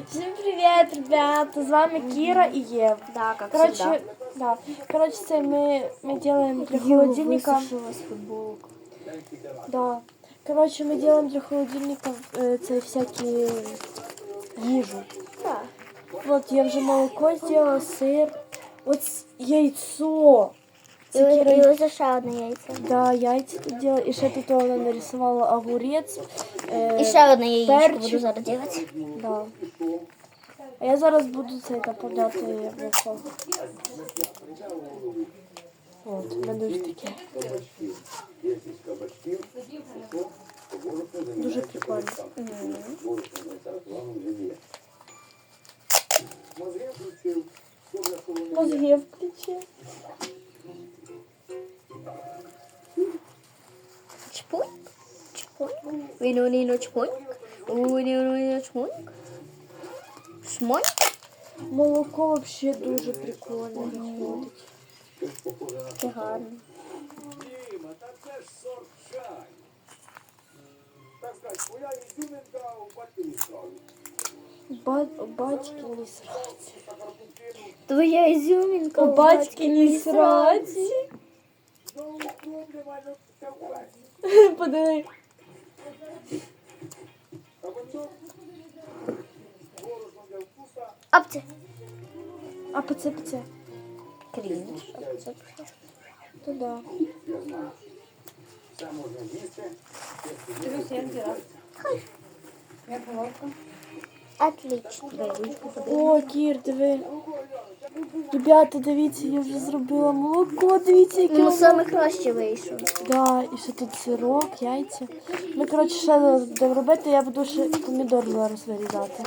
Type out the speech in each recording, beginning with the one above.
Всем привет, ребята! С вами Кира и Ев. Да, как Короче, всегда. да. Короче, це мы, мы делаем для холодильника. Высушилась футболка. Да. Короче, мы делаем для холодильника э, це всякие їжу. Да. Вот я вже молоко сделала, сир. От с- яйцо. І, Це Кіра і ось ще одне яйце. Да, яйця тут делала. І ще тут вона нарисувала огурець. Е, І ще одне яєчко перчик. буду зараз робити. Да. А я зараз буду це доповняти яблуко. От, в мене ось таке. Дуже прикольно. Мозги включив. Віно-ніно чпуньк, уніно чпуньк, шмоньк. Молоко вообще дуже прикольно виходить. Це гарно. Та це ж сорт чай. Так сказати, твоя ізюминка у батьківській справі. Ба батьки не сраці. Твоя ізюмінка. У батьки не сраці. Подиви. А потім борошно для вкуса Апці. А пце пце. Крінж. Апці. То да. я знаю. Це можна їсти. Отлично. О, Кір, диви. Ребята, дивіться, я вже зробила молоко, дивіться, яке Ну, саме краще вийшло. Да, і ще тут сирок, яйця. Ми, коротше, ще будемо робити, я буду ще помідор зараз вирізати.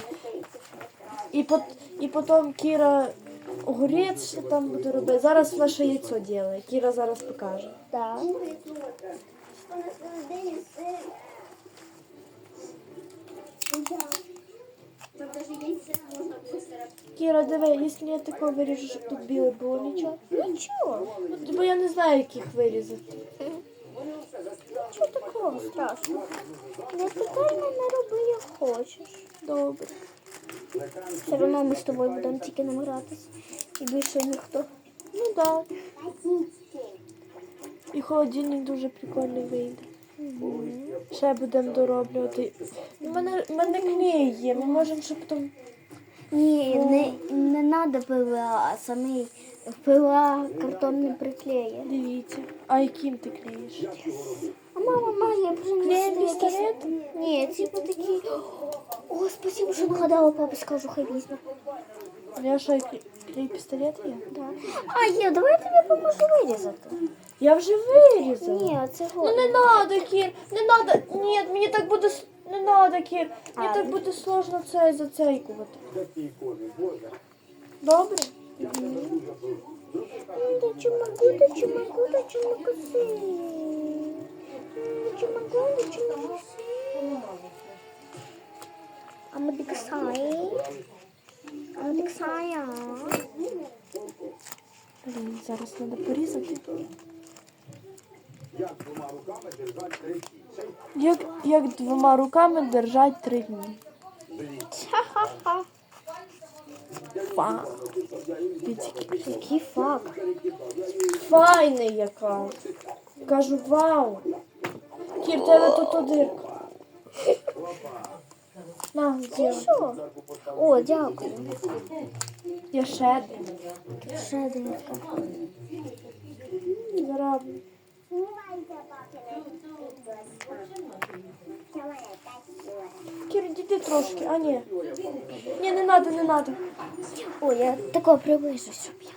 І, пот, і потім Кіра огурець ще там буде робити. Зараз вона ще яйцо робить. Кіра зараз покаже. Так. Кіра, диви, якщо я такого виріжу, щоб тут біле було нічого. Нічого. Ну, бо я не знаю, як їх вирізати. Нічого такого страшного. Не питай мене, роби як хочеш. Добре. Все одно ми з тобою будемо тільки ним гратись. І більше ніхто. Ну так. І холодильник дуже прикольний вийде. Ще будемо дороблювати. У мене, мене клей є, ми можемо, щоб там. Ні, не, не треба пила, а самий пила картон не приклеє. Дивіться. А яким ти клеїш? А мама має принести пістолет? Ні, типу такі. О, спасибо, що нагадала, папі скажу, хай візьме. Що, клей, пістолет є? Да. А, є, давай я тобі поможу вирізати. Я вже вирізала. Ні, це Ну не надо, Кір, не надо. Ні, мені так буде. с- Не надо, Кір. Мені так буде сложно це зацейкувати. Добре? Да чумаку, да чумаку, да чумакуси. Да чумаку, да чумакуси. А ми диксай. А ми диксая. Блін, зараз треба порізати. Як двома руками держать кільця. Як, як двома руками держать три дні. Ха-ха-ха. Фа. Який факт. Файний яка. Кажу, вау. Кір, тебе тут дирка. На, що? О, дякую. Я ще Ще дирка. трошки, а ні. Ні, не треба, не треба. О, я тако приближу, щоб я.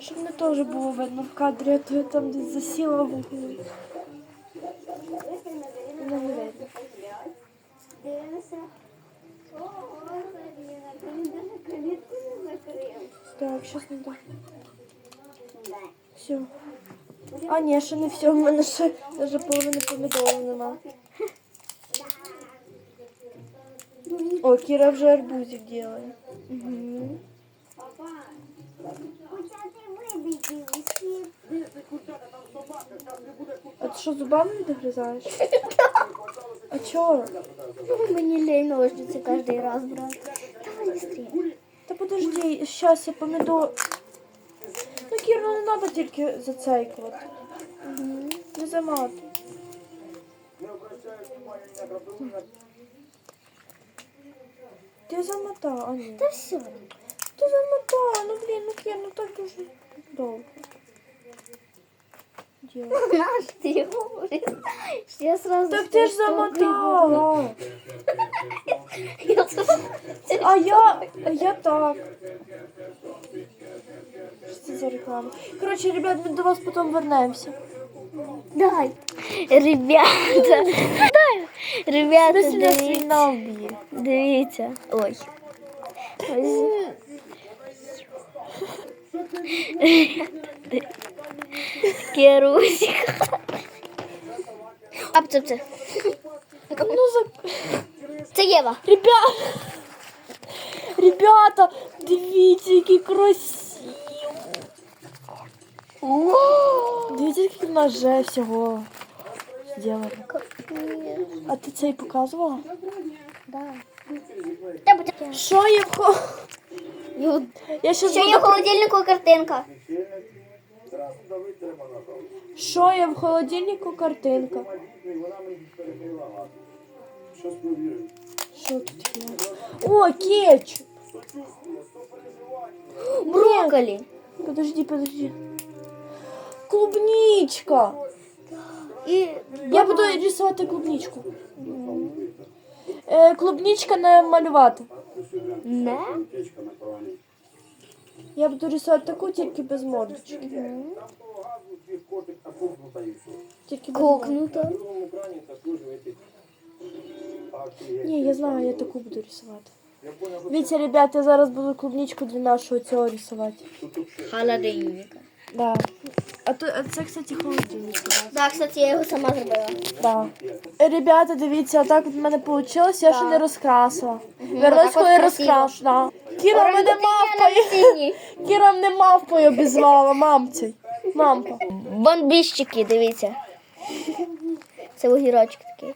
Щоб не теж було видно в кадрі, а то я там десь засіла в углу. Не видно. Так, сейчас надо. Все. А, ні, ще не все. У мене ще навіть половини помідорів нема. О, Кіра вже арбузик делає. Угу. А ти що зубами відгризаєш? А чого? Мені лень ножниці кожен раз брати. Давай быстрее. Та подожди, щас я помідор. Ну, Кір, ну не треба тільки зацейкувати. Не замати. Не обращай внимания Ти замотав, а ні. Та все. Ти замотав, ну блін, ну Кір, ну так дуже довго. Діло. Наш ти його Я сразу Так ти ж замотала. Я це- А я, а я так. Що це за реклама? Коротше, ребят, ми до вас потім вернемося. Дай. Ребята. Дай. Ребята, Смислі нас дивіться. війна вб'є. Дивіться. Ой. Ось. Керусик. А, це, це. Ну, за... Це Єва. Ребята, ребята, дивіться, які красиві. Дивіться, скільки в нас вже всього зробили. А ти це і показувала? Да. Та, будь- Що є в хо... Ю- Я ще Що є в холодильнику картинка? Зразу давить треба на то. Що є в холодильнику картинка? І вона мені перекрила газ. Щось провірю. Що тут є? О, кетчуп! Сочувствую, сопереживання. Брокколі. Подожди, подожди. Клубничка! І Я буду рисувати клубничку. Е, клубничка не малювати. не. Я буду рисувати таку, тільки без мордочки. Кокнута. Тільки акції. Ні, я знаю, я таку буду рисувати. Дивіться, ребята, я зараз буду клубничку для нашого цього рисувати. Холодильника. Да. А, то, а це, кстати, холодильник. Так, кстати, я його сама зробила. Да. Ребята, дивіться, отак от в мене вийшло, я ще не розкрасила. Вернусь, коли розкрашу. Да. Кіра мене мавпою. Кіра мене мавпою обізвала, мамці. Мамка. Бомбіщики, дивіться. Це огірочок такий.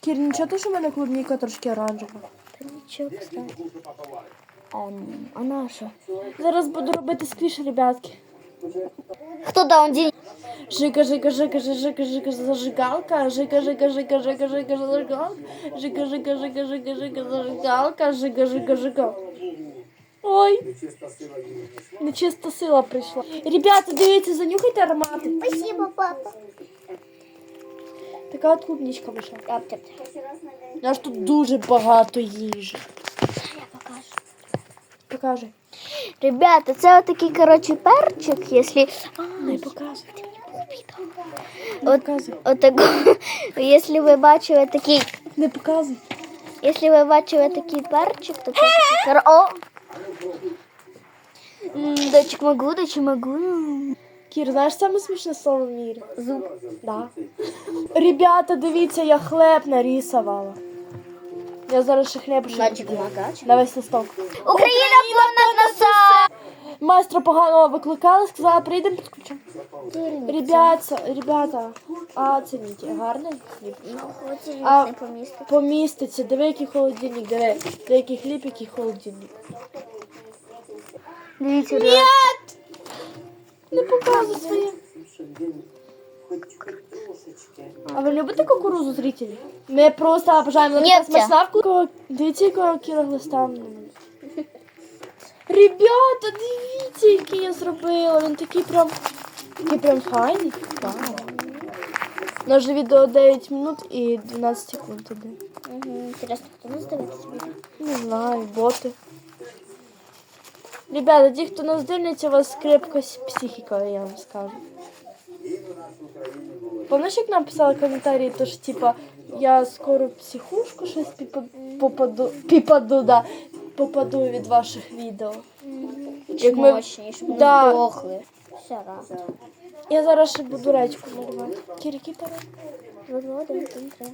Кір, нічого, то, що в мене клубніка трошки оранжева. Та нічого, кстати. А, а наша? Зараз буду робити сквіш, ребятки. Хто дав день? Жика, жика, жика, жика, жика, зажигалка. Жика, жика, жика, жика, жика, зажигалка. Жика, жика, жика, жика, жика, зажигалка. Жика, жика, жика. Ой, нечиста сила нечиста прийшла. Ребята, дивіться, занюхайте аромати. Спасибо, папа. Така от клубничка вийшла. У нас тут дуже багато їжі. Я покажу. Покажи. Ребята, це отакий, коротше, перчик, якщо... Не показуй. Не От, показуй. якщо ви бачили такий, Не показуй. якщо ви бачили такий перчик, то це такий, кор- о! Дочек могу, дочек могу. Кір, знаєш саме смішне слово в мірі? Зуб. Да. Ребята, дивіться, я хлеб нарисувала. Я зараз ще хліб ще магач. на весь листок. Україна понад носа! Майстра поганого викликали, сказала, прийдемо підключимо. Ребята, ребята, а оцініть, гарний хліб. А- Поміститься, диви, який холодильник, диви, диви, який хліб, який холодильник. Дивіться, Нет! Не показуй своє. А ви любите кукурузу, зрителі? Ми просто обожаємо Ні, смачна вку- Дивіться, якого кіра глиста. Ребята, дивіться, який я зробила. Він такий прям, такий прям файний. Вау. Наше відео 9 минут і 12 секунд іде. Угу. Інтересно, хто нас дивиться? Не знаю, боти. Ребята, ті, хто нас дивляться, у вас крепка с- психіка, я вам скажу. Помниш, як нам писали коментарі, то ж типа я скоро в психушку щось піпа- попаду, піпаду, да, Попаду від ваших відео. Як ми- ми Да. раз. Я зараз ще буду речку малювати. Кірки пора. Два, один, один, три.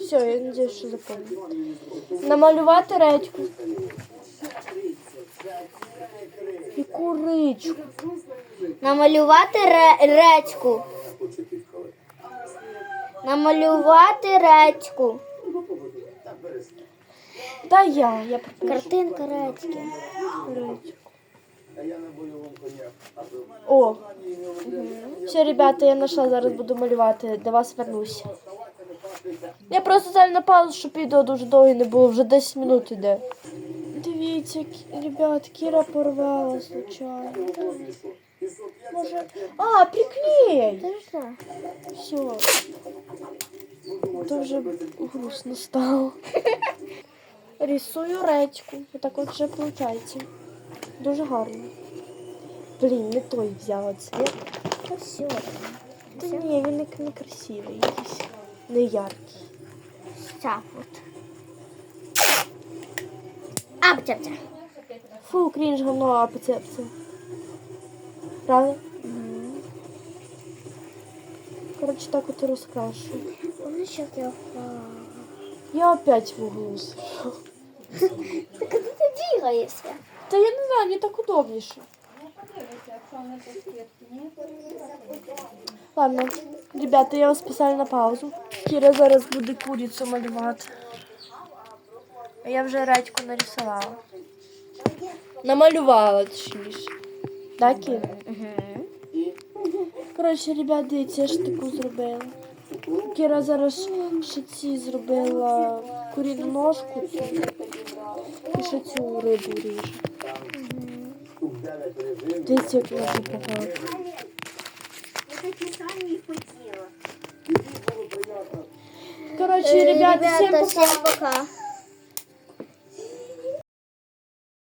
Все, я надіюсь, що запомню. Намалювати речку. Яку речку? Намалювати ре- редьку. Намалювати редьку. Та я, я. Картинка мене О, все, ребята, я знайшла, зараз буду малювати, до вас вернуся. Я просто ставлю на паузу, щоб відео дуже довго не було, вже 10 минут іде. Дивіться, ребят, Кіра порвала случайно. Може. А, що? Все. То грустно стало. Рисую речку. Отак от вже виходить. Дуже гарно. Блін, не той взяла цвіт. Та все. Та ні, він не, не красивий якийсь. Не яркий. Так от. Аптя-птя. Фу, крінж, говно, а це це. Правда? Коротше, так от і розкрашую. Помниш, як я впала? Я опять в углу сижу. Так куди ти бігаєшся? Та я не знаю, мені так удобніше. Ладно, ребята, я вас спеціально на паузу. Кіра зараз буде курицю малювати. А я вже редьку нарисувала. Намалювала, точніше. Так, Кіра? Коротше, ребят, дивіться, я ж таку зробила. Кіра зараз ще ці зробила куріну ножку цю. І ще цю рибу ріже. Дивіться, як вона попала. Коротше, ребята, всім Ребята, пока. всім пока.